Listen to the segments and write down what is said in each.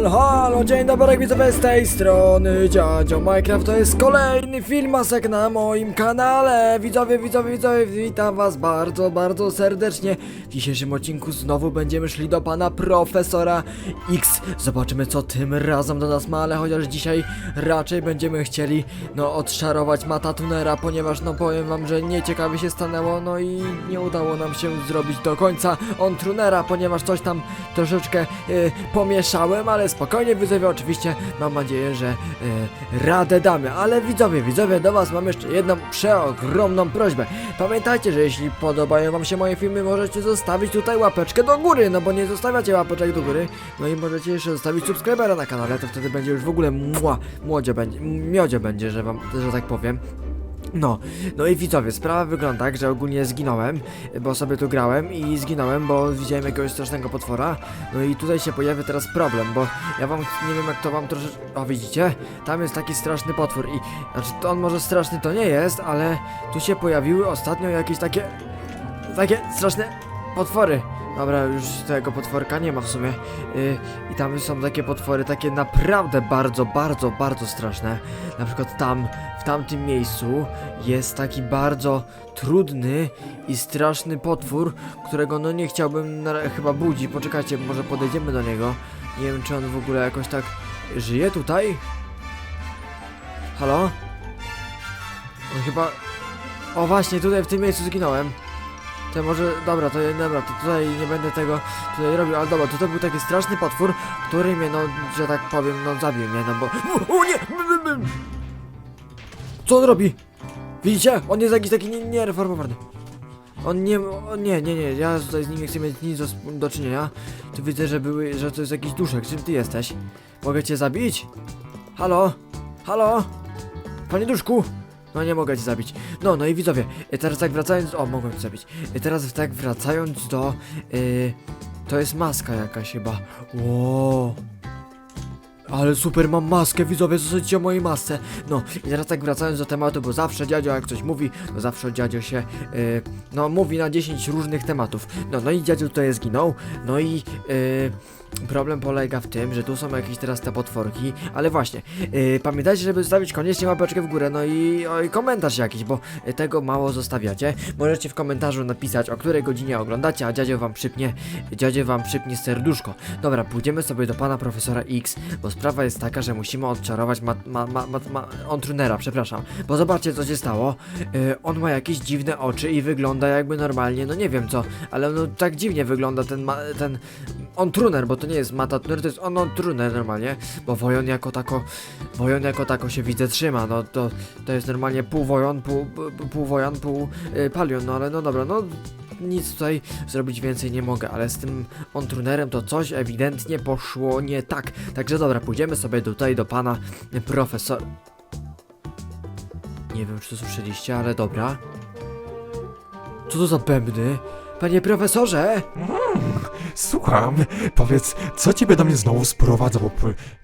Halo, halo, dzień dobry widzowie z tej strony Dziadzio Minecraft. To jest kolejny filmasek na moim kanale. Widzowie, widzowie, widzowie, witam was bardzo, bardzo serdecznie. W dzisiejszym odcinku znowu będziemy szli do pana profesora X. Zobaczymy co tym razem do nas ma, ale chociaż dzisiaj raczej będziemy chcieli no odszarować Mata Tunera Ponieważ no powiem wam, że nieciekawie się stanęło no i nie udało nam się zrobić do końca on Trunera Ponieważ coś tam troszeczkę y, pomieszałem, ale spokojnie widzowie, oczywiście mam nadzieję, że y, radę damy. Ale widzowie, widzowie, do was mam jeszcze jedną przeogromną prośbę. Pamiętajcie, że jeśli podobają wam się moje filmy, możecie zostawić tutaj łapeczkę do góry, no bo nie zostawiacie łapeczek do góry. No i możecie jeszcze zostawić subskrybera na kanale, to wtedy będzie już w ogóle mła, młodzie będzie, miodzie będzie, że wam, że tak powiem. No, no i widzowie, sprawa wygląda tak, że ogólnie zginąłem, bo sobie tu grałem i zginąłem, bo widziałem jakiegoś strasznego potwora. No i tutaj się pojawia teraz problem, bo ja wam nie wiem jak to wam troszeczkę... O, widzicie? Tam jest taki straszny potwór i... Znaczy, to on może straszny to nie jest, ale tu się pojawiły ostatnio jakieś takie... Takie straszne potwory. Dobra, już tego potworka nie ma w sumie. Yy, I tam są takie potwory, takie naprawdę bardzo, bardzo, bardzo straszne. Na przykład tam, w tamtym miejscu jest taki bardzo trudny i straszny potwór, którego no nie chciałbym chyba budzić. Poczekajcie, może podejdziemy do niego. Nie wiem, czy on w ogóle jakoś tak żyje tutaj? Halo? On chyba... O właśnie, tutaj w tym miejscu zginąłem. To może, dobra, to dobra, to tutaj nie będę tego tutaj robił, ale dobra, tutaj był taki straszny potwór, który mnie, no, że tak powiem, no, zabił mnie, no bo... O, o nie! Co on robi? Widzicie? On jest jakiś taki nie- niereformowany. On nie, on nie, nie, nie, ja tutaj z nim nie chcę mieć nic do, do czynienia. Tu widzę, że były, że to jest jakiś duszek, czym ty jesteś? Mogę cię zabić? Halo? Halo? Panie duszku? No nie mogę cię zabić. No, no i widzowie, y, teraz tak wracając... O, mogłem cię zabić. Y, Teraz tak wracając do... y, to jest maska jakaś chyba. Wow. Ale super, mam maskę, widzowie, zostańcie o mojej masce. No, i teraz tak wracając do tematu, bo zawsze dziadzio jak coś mówi, to zawsze dziadzio się, y, no, mówi na 10 różnych tematów. No, no i dziadzio tutaj zginął, no i y, problem polega w tym, że tu są jakieś teraz te potworki, ale właśnie, y, pamiętajcie, żeby zostawić koniecznie łapeczkę w górę, no i, o, i komentarz jakiś, bo tego mało zostawiacie. Możecie w komentarzu napisać, o której godzinie oglądacie, a dziadzio wam przypnie, dziadzio wam przypnie serduszko. Dobra, pójdziemy sobie do pana profesora X, bo sprawa jest taka, że musimy odczarować ma, ma, ma, ma, ma, on Trunera, przepraszam. Bo zobaczcie co się stało. Yy, on ma jakieś dziwne oczy i wygląda jakby normalnie, no nie wiem co, ale no tak dziwnie wygląda ten ma, ten on Truner, bo to nie jest Mata Truner, to jest on, on Truner normalnie, bo Wojon jako tako, Wojon jako tako się widzę trzyma, no to, to jest normalnie pół Wojon, pół, pół, pół Wojan, pół yy, Palion, no ale no dobra, no nic tutaj zrobić więcej nie mogę, ale z tym ontrunerem to coś ewidentnie poszło nie tak. Także dobra, pójdziemy sobie tutaj do pana profesora. Nie wiem, czy to słyszeliście, ale dobra. Co to za bębny? Panie profesorze! Słucham, powiedz, co ciebie do mnie znowu sprowadza, bo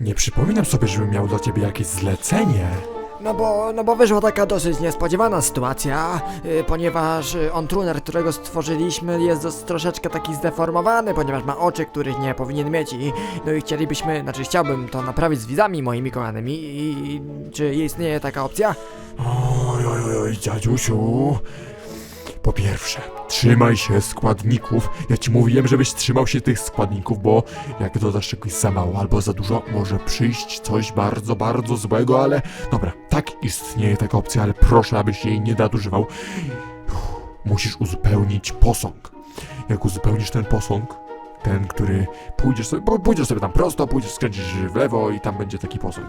nie przypominam sobie, żebym miał dla ciebie jakieś zlecenie. No bo, no bo wyszła taka dosyć niespodziewana sytuacja, yy, ponieważ yy, ontruner, którego stworzyliśmy jest dos- troszeczkę taki zdeformowany, ponieważ ma oczy, których nie powinien mieć i no i chcielibyśmy, znaczy chciałbym to naprawić z widzami moimi kochanymi i, i czy istnieje taka opcja? Oj, oj, oj, oj. Po pierwsze, trzymaj się składników. Ja ci mówiłem, żebyś trzymał się tych składników, bo jak dodasz czegoś za mało albo za dużo, może przyjść coś bardzo, bardzo złego, ale dobra, tak istnieje taka opcja, ale proszę, abyś jej nie nadużywał. Musisz uzupełnić posąg. Jak uzupełnisz ten posąg, ten, który pójdziesz sobie, bo pójdziesz sobie tam prosto, pójdziesz, skręcisz w lewo i tam będzie taki posąg.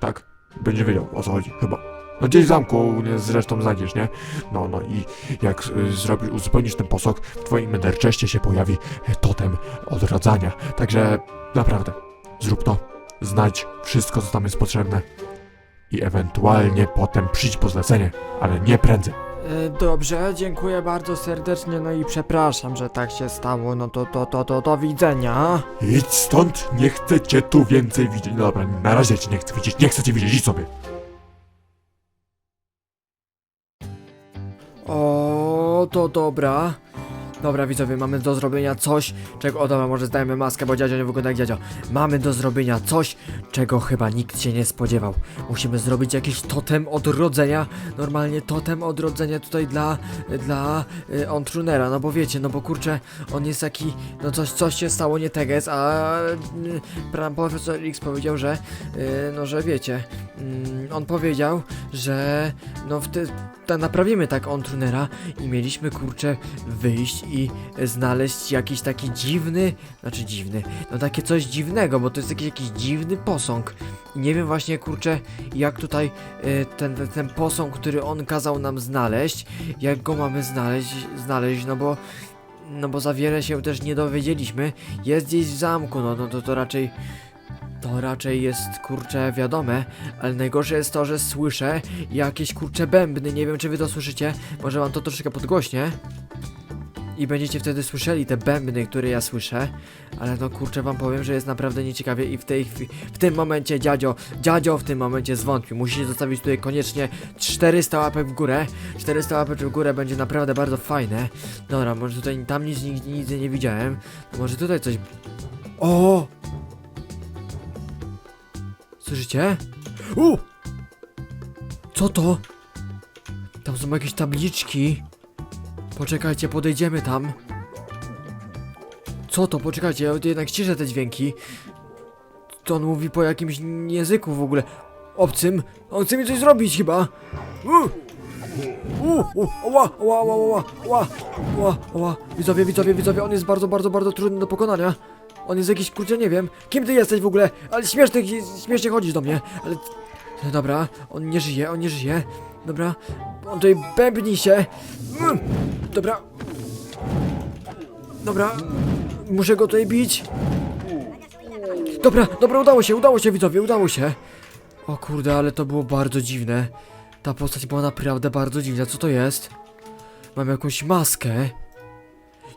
Tak? Będzie wiedział o co chodzi, chyba. No gdzieś w zamku nie, zresztą znajdziesz, nie? No, no i jak y, zrobisz, uzupełnisz ten posąg, w twoim enderczeście się pojawi totem odradzania. Także naprawdę, zrób to, znajdź wszystko, co tam jest potrzebne i ewentualnie potem przyjdź po zlecenie, ale nie prędzej. E, Dobrze, dziękuję bardzo serdecznie, no i przepraszam, że tak się stało, no to, to, to, to, do widzenia. Idź stąd, nie chcę cię tu więcej widzieć. No Dobra, na razie cię nie chcę widzieć, nie chcę cię widzieć, idź sobie. To dobra. Dobra, widzowie, mamy do zrobienia coś, czego... O, dobra, może zdajemy maskę, bo dziadzio nie wygląda jak dziadzio. Mamy do zrobienia coś, czego chyba nikt się nie spodziewał. Musimy zrobić jakiś totem odrodzenia. Normalnie totem odrodzenia tutaj dla... dla... Y, Ontrunera, no bo wiecie, no bo kurczę, on jest taki... No coś, coś się stało nie teges, a... Y, profesor X powiedział, że... Y, no, że wiecie... Mm, on powiedział, że... No, w ta, naprawimy tak Ontrunera i mieliśmy, kurczę, wyjść i znaleźć jakiś taki dziwny, znaczy dziwny, no takie coś dziwnego, bo to jest jakiś, jakiś dziwny posąg. I nie wiem właśnie, kurczę, jak tutaj y, ten, ten, ten posąg, który on kazał nam znaleźć, jak go mamy znaleźć, znaleźć, no bo, no bo za wiele się też nie dowiedzieliśmy. Jest gdzieś w zamku, no, no to, to raczej... To raczej jest kurcze wiadome, ale najgorsze jest to, że słyszę jakieś kurcze bębny. Nie wiem, czy wy to słyszycie. Może wam to troszeczkę podgłośnie. I będziecie wtedy słyszeli te bębny, które ja słyszę. Ale no kurczę wam powiem, że jest naprawdę nieciekawie i w tej w tym momencie dziadzio, dziadzio w tym momencie zwątpił. Musicie zostawić tutaj koniecznie 400 łapek w górę. 400 łapek w górę będzie naprawdę bardzo fajne. Dobra, może tutaj tam nic nigdy nic nie widziałem. Może tutaj coś... O! Słyszycie? U! Co to? Tam są jakieś tabliczki. Poczekajcie, podejdziemy tam. Co to? Poczekajcie, ja jednak ściszę te dźwięki. To on mówi po jakimś języku w ogóle. Obcym. On chce mi coś zrobić chyba. U! U! U! Ła! Ła! Ła! Ła! Ła! Ła! Ła! Widzowie, widzowie, widzowie, on jest bardzo, bardzo, bardzo trudny do pokonania. On jest jakiś, kurczę, nie wiem. Kim ty jesteś w ogóle? Ale śmieszny, śmiesznie chodzisz do mnie. Ale... Dobra, on nie żyje, on nie żyje. Dobra, on tutaj bębni się. Mm. Dobra. Dobra, muszę go tutaj bić. Dobra, dobra, udało się, udało się, widzowie, udało się. O kurde, ale to było bardzo dziwne. Ta postać była naprawdę bardzo dziwna. Co to jest? Mam jakąś maskę.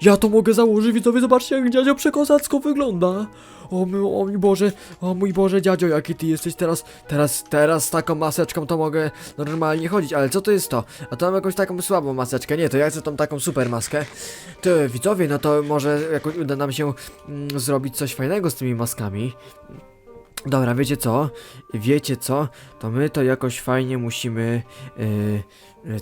Ja to mogę założyć, widzowie, zobaczcie jak dziadzio przekozacko wygląda. O, my, o mój Boże, o mój Boże, dziadzio, jaki ty jesteś teraz, teraz, teraz z taką maseczką to mogę normalnie chodzić, ale co to jest to? A to mam jakąś taką słabą maseczkę, nie, to ja chcę tą taką super maskę. To widzowie, no to może jakoś uda nam się mm, zrobić coś fajnego z tymi maskami. Dobra, wiecie co? Wiecie co? To my to jakoś fajnie musimy. Yy,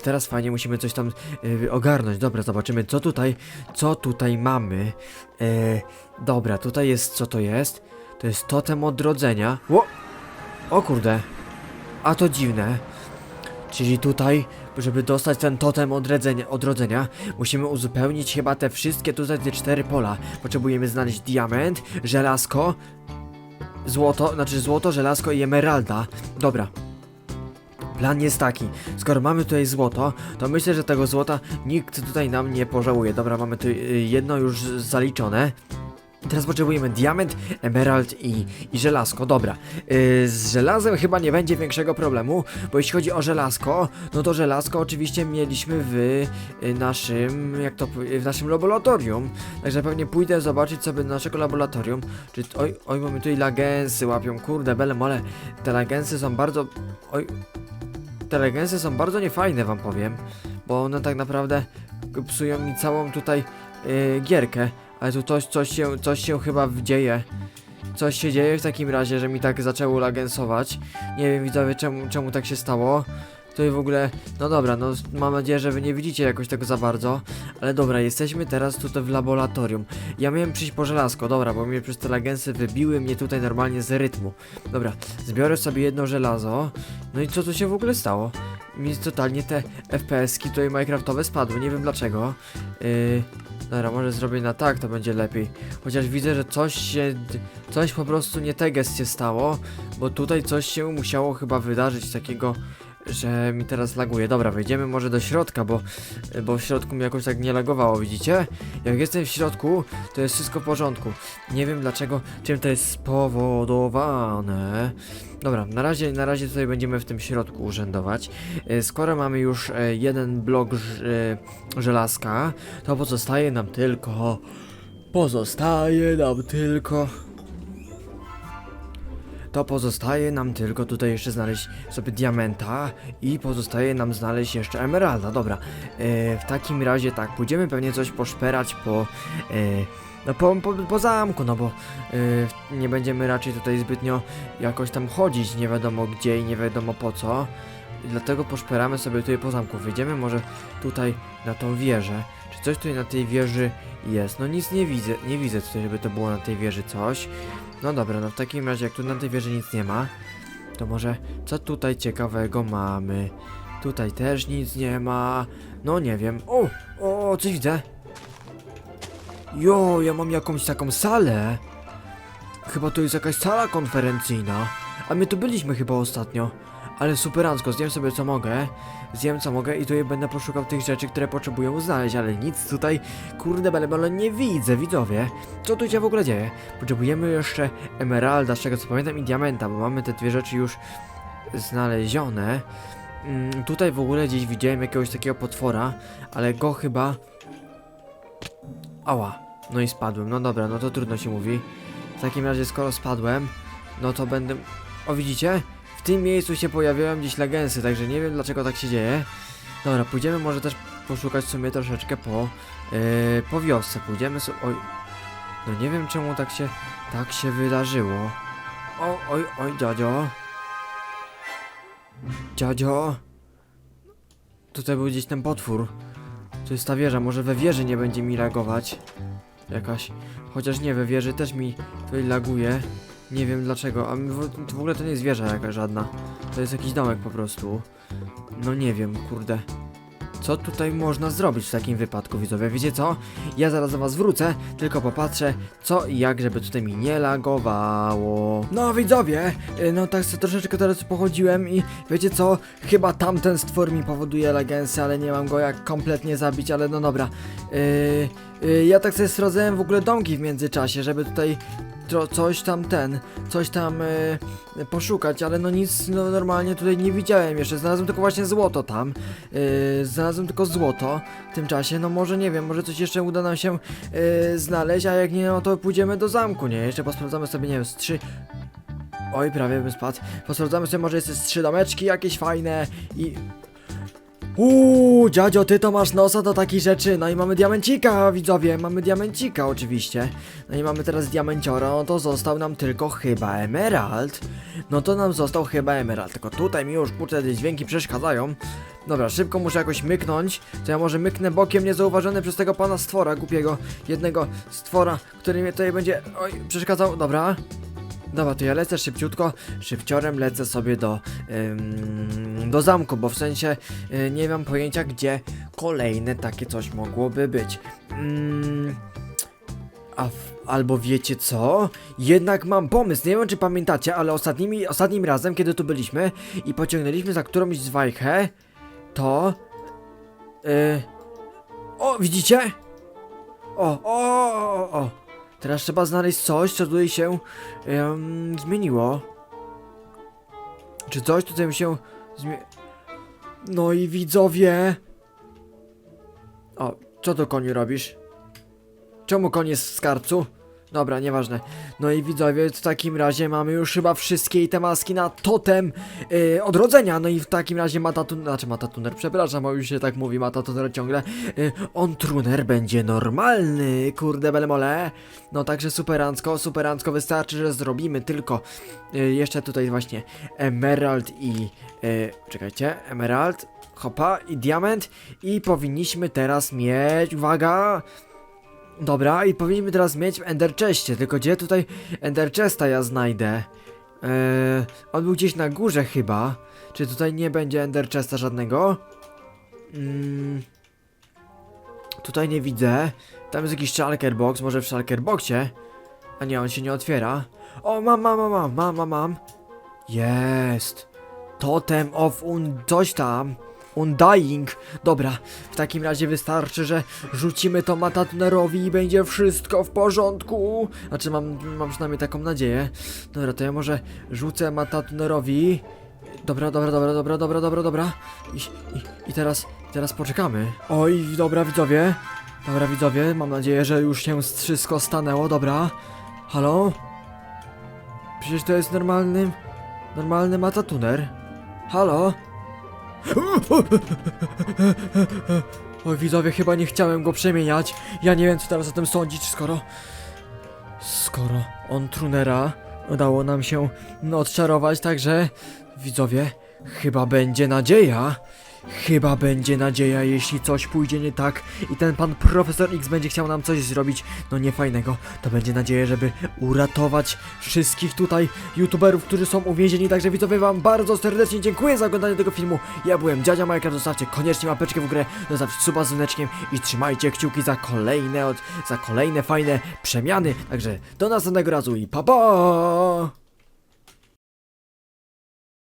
teraz fajnie musimy coś tam yy, ogarnąć. Dobra, zobaczymy co tutaj. Co tutaj mamy. Yy, dobra, tutaj jest co to jest? To jest totem odrodzenia. O! O kurde. A to dziwne. Czyli tutaj, żeby dostać ten totem odrodzenia, odrodzenia, musimy uzupełnić chyba te wszystkie tutaj te cztery pola. Potrzebujemy znaleźć diament, żelazko, Złoto, znaczy złoto, żelazko i emeralda. Dobra. Plan jest taki, skoro mamy tutaj złoto, to myślę, że tego złota nikt tutaj nam nie pożałuje. Dobra, mamy tu y, jedno już zaliczone. Teraz potrzebujemy diament, emerald i, i żelazko. Dobra, yy, z żelazem chyba nie będzie większego problemu, bo jeśli chodzi o żelazko, no to żelazko oczywiście mieliśmy w y, naszym, jak to, powie- w naszym laboratorium. Także pewnie pójdę zobaczyć sobie naszego laboratorium. Czy, oj, oj, mamy tutaj lagensy łapią, kurde, bele mole. Te lagensy są bardzo, oj, te lagensy są bardzo niefajne, wam powiem, bo one tak naprawdę psują mi całą tutaj yy, gierkę. Ale tu coś, coś, się, coś się chyba dzieje. Coś się dzieje w takim razie, że mi tak zaczęło lagensować. Nie wiem widzowie czemu, czemu tak się stało. I w ogóle, no dobra, no mam nadzieję, że wy nie widzicie jakoś tego za bardzo. Ale dobra, jesteśmy teraz tutaj w laboratorium. Ja miałem przyjść po żelazko, dobra, bo mnie przez te lagensy wybiły mnie tutaj normalnie z rytmu. Dobra, zbiorę sobie jedno żelazo. No i co tu się w ogóle stało? Mi totalnie te FPS-ki tutaj Minecraftowe spadły, nie wiem dlaczego. Yy, Dobra, może zrobię na tak, to będzie lepiej. Chociaż widzę, że coś się. Coś po prostu nie teges się stało, bo tutaj coś się musiało chyba wydarzyć takiego, że mi teraz laguje. Dobra, wejdziemy może do środka, bo, bo w środku mi jakoś tak nie lagowało, widzicie? Jak jestem w środku, to jest wszystko w porządku. Nie wiem dlaczego, czym to jest spowodowane. Dobra, na razie, na razie tutaj będziemy w tym środku urzędować. E, Skoro mamy już e, jeden blok e, żelazka, to pozostaje nam tylko. Pozostaje nam tylko. To pozostaje nam tylko tutaj jeszcze znaleźć sobie diamenta i pozostaje nam znaleźć jeszcze emeralda. Dobra, e, w takim razie tak, pójdziemy pewnie coś poszperać po, e, no po, po, po zamku, no bo e, nie będziemy raczej tutaj zbytnio jakoś tam chodzić, nie wiadomo gdzie i nie wiadomo po co. Dlatego poszperamy sobie tutaj po zamku. Wyjdziemy może tutaj na tą wieżę. Coś tutaj na tej wieży jest? No nic nie widzę, nie widzę tutaj, żeby to było na tej wieży coś. No dobra, no w takim razie jak tu na tej wieży nic nie ma, to może co tutaj ciekawego mamy? Tutaj też nic nie ma. No nie wiem. O, o, coś widzę. Jo, ja mam jakąś taką salę. Chyba to jest jakaś sala konferencyjna. A my tu byliśmy chyba ostatnio. Ale superancko, zjem sobie co mogę. Zjem co mogę i tutaj będę poszukał tych rzeczy, które potrzebuję znaleźć, ale nic tutaj, kurde belebele, nie widzę, widzowie. Co tu się w ogóle dzieje? Potrzebujemy jeszcze emeralda, z czego co pamiętam, i diamenta, bo mamy te dwie rzeczy już znalezione. Mm, tutaj w ogóle gdzieś widziałem jakiegoś takiego potwora, ale go chyba... Ała, no i spadłem, no dobra, no to trudno się mówi. W takim razie, skoro spadłem, no to będę... O, widzicie? W tym miejscu się pojawiają gdzieś legensy, także nie wiem dlaczego tak się dzieje. Dobra, pójdziemy może też poszukać sobie troszeczkę po, yy, po wiosce. Pójdziemy sobie... Oj, no nie wiem czemu tak się, tak się wydarzyło. O, oj, oj, dziadzio. Dziadzio. Tutaj był gdzieś ten potwór. To jest ta wieża, może we wieży nie będzie mi lagować. Jakaś. Chociaż nie, we wieży też mi tutaj laguje. Nie wiem dlaczego, a w, w ogóle to nie jest wieża jakaś żadna. To jest jakiś domek po prostu. No nie wiem, kurde. Co tutaj można zrobić w takim wypadku, widzowie? Wiecie co? Ja zaraz do was wrócę, tylko popatrzę co i jak, żeby tutaj mi nie lagowało. No widzowie, y, no tak sobie troszeczkę teraz pochodziłem i wiecie co? Chyba tamten stwór mi powoduje legensy, ale nie mam go jak kompletnie zabić, ale no dobra. Yy, ja tak sobie sprawdzałem w ogóle domki w międzyczasie, żeby tutaj tro, coś tam ten, coś tam yy, poszukać, ale no nic no, normalnie tutaj nie widziałem jeszcze. Znalazłem tylko właśnie złoto tam. Yy, znalazłem tylko złoto w tym czasie. No może nie wiem, może coś jeszcze uda nam się yy, znaleźć, a jak nie, no to pójdziemy do zamku, nie? Jeszcze posprawdzamy sobie, nie wiem, z trzy. Oj, prawie bym spadł. Posprawdzamy sobie, może jest z trzy domeczki jakieś fajne i. Uuu, dziadzio, ty to masz nosa do takich rzeczy. No i mamy diamencika, widzowie, mamy diamencika oczywiście. No i mamy teraz diamenciora, no to został nam tylko chyba emerald. No to nam został chyba emerald, tylko tutaj mi już kurczę te dźwięki przeszkadzają. Dobra, szybko muszę jakoś myknąć, to ja może myknę bokiem niezauważony przez tego pana stwora głupiego, jednego stwora, który mnie tutaj będzie, oj, przeszkadzał, dobra. Dobra, to ja lecę szybciutko, szybciorem lecę sobie do, ym, do zamku, bo w sensie y, nie mam pojęcia, gdzie kolejne takie coś mogłoby być. Ym, a w, albo wiecie co? Jednak mam pomysł, nie wiem czy pamiętacie, ale ostatnimi, ostatnim razem, kiedy tu byliśmy i pociągnęliśmy za którąś zwajchę, to... Y, o, widzicie? O, o, o, o. Teraz trzeba znaleźć coś, co tutaj się em, zmieniło. Czy coś tutaj się zmie... No i widzowie... O, co to koniu robisz? Czemu koń jest w skarbcu? Dobra, nieważne. No i widzowie, w takim razie mamy już chyba wszystkie te maski na totem yy, odrodzenia. No i w takim razie Matatun... Znaczy Matatuner, przepraszam, bo już się tak mówi Matatuner ciągle. Yy, on Truner będzie normalny, kurde belemole. No także superancko, superancko wystarczy, że zrobimy tylko yy, jeszcze tutaj właśnie Emerald i... Yy, czekajcie, Emerald, hopa i Diament i powinniśmy teraz mieć, uwaga... Dobra, i powinniśmy teraz mieć Ender Chestie, tylko gdzie tutaj Ender Chesta ja znajdę? Eee, on był gdzieś na górze chyba. Czy tutaj nie będzie Ender Chesta żadnego? Mm, tutaj nie widzę. Tam jest jakiś Shulker Box, może w Shulker Boxie? A nie, on się nie otwiera. O, mam, mam, mam, mam, mam, mam, mam. Jest. Totem of un... coś tam. Undying. Dobra, w takim razie wystarczy, że rzucimy to Matatunerowi i będzie wszystko w porządku. Znaczy, mam, mam przynajmniej taką nadzieję. Dobra, to ja może rzucę Matatunerowi. Dobra, dobra, dobra, dobra, dobra, dobra, dobra. I, i, i teraz, teraz poczekamy. Oj, dobra, widzowie. Dobra, widzowie, mam nadzieję, że już się wszystko stanęło, dobra. Halo? Przecież to jest normalny, normalny matatuner. Halo? Oj, widzowie, chyba nie chciałem go przemieniać. Ja nie wiem, co teraz o tym sądzić, skoro... Skoro on Trunera udało nam się odczarować, także... Widzowie, chyba będzie nadzieja. Chyba będzie nadzieja, jeśli coś pójdzie nie tak i ten pan profesor X będzie chciał nam coś zrobić, no niefajnego, to będzie nadzieja, żeby uratować wszystkich tutaj youtuberów, którzy są uwięzieni, także widzowie wam bardzo serdecznie dziękuję za oglądanie tego filmu, ja byłem Dziadzia Minecraft, zostawcie koniecznie łapeczkę w górę, zostawcie suba z dzwoneczkiem i trzymajcie kciuki za kolejne, od, za kolejne fajne przemiany, także do następnego razu i pa pa!